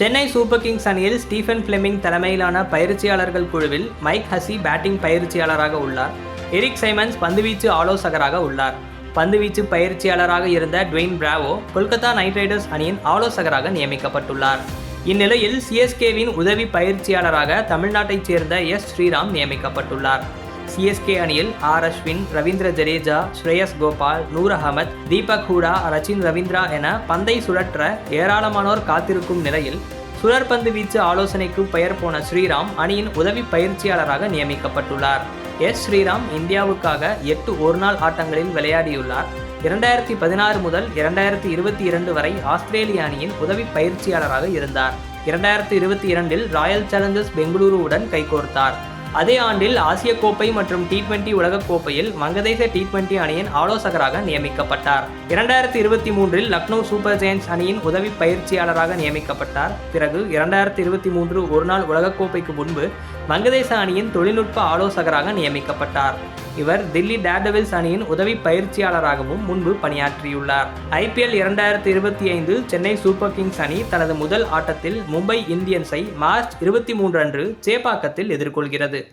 Chennai super Kings அணியில் Stephen Fleming தலைமையிலான பயிற்சியாளர்கள் குழுவில் மைக் ஹசி பேட்டிங் பயிற்சியாளராக உள்ளார். எரிக் சைமன்ஸ் பந்துவீச்சு ஆலோசகராக உள்ளார். பந்துவீச்சு பயிற்சியாளராக இருந்த Dwayne Bravo Kolkata knight riders அணியின் ஆலோசகராக நியமிக்கப்பட்டுள்ளார். இந்நிலையில் சிஎஸ்கேவின் உதவி பயிற்சியாளராக தமிழ்நாட்டைச் சேர்ந்த எஸ் ஸ்ரீராம் நியமிக்கப்பட்டுள்ளார். சிஎஸ்கே அணியில் ஆர் அஸ்வின் ரவீந்திர ஜடேஜா ஸ்ரேயஸ் கோபால் நூர் அகமத் தீபக் ஹூடா ரச்சின் ரவீந்திரா என பந்தை சுழற்ற ஏராளமானோர் காத்திருக்கும் நிலையில் சுழற்பந்து வீச்சு ஆலோசனைக்கு பெயர் போன ஸ்ரீராம் அணியின் உதவி பயிற்சியாளராக நியமிக்கப்பட்டுள்ளார். எஸ். ஸ்ரீராம் இந்தியாவுக்காக எட்டு ஒருநாள் ஆட்டங்களில் விளையாடியுள்ளார். இரண்டாயிரத்தி பதினாறு முதல் இரண்டாயிரத்தி இருபத்தி இரண்டு வரை ஆஸ்திரேலிய அணியின் உதவி பயிற்சியாளராக இருந்தார். இரண்டாயிரத்தி இருபத்தி இரண்டில் ராயல் சேலஞ்சர்ஸ் பெங்களூருவுடன் கைகோர்த்தார். அதே ஆண்டில் ஆசிய கோப்பை மற்றும் டி டுவெண்டி உலகக்கோப்பையில் வங்கதேச டி டுவெண்டி அணியின் ஆலோசகராக நியமிக்கப்பட்டார். இரண்டாயிரத்தி இருபத்தி மூன்றில் லக்னோ சூப்பர் ஜெயின்ஸ் அணியின் உதவி பயிற்சியாளராக நியமிக்கப்பட்டார். பிறகு இரண்டாயிரத்தி இருபத்தி மூன்று ஒருநாள் உலகக்கோப்பைக்கு முன்பு வங்கதேச அணியின் தொழில்நுட்ப ஆலோசகராக நியமிக்கப்பட்டார். இவர் தில்லி டேர்டெவில்ஸ் அணியின் உதவி பயிற்சியாளராகவும் முன்பு பணியாற்றியுள்ளார். ஐபிஎல் இரண்டாயிரத்தி இருபத்தி ஐந்து சென்னை சூப்பர் கிங்ஸ் அணி தனது முதல் ஆட்டத்தில் மும்பை இந்தியன்ஸை மார்ச் இருபத்தி மூன்று அன்று சேப்பாக்கத்தில் எதிர்கொள்கிறது.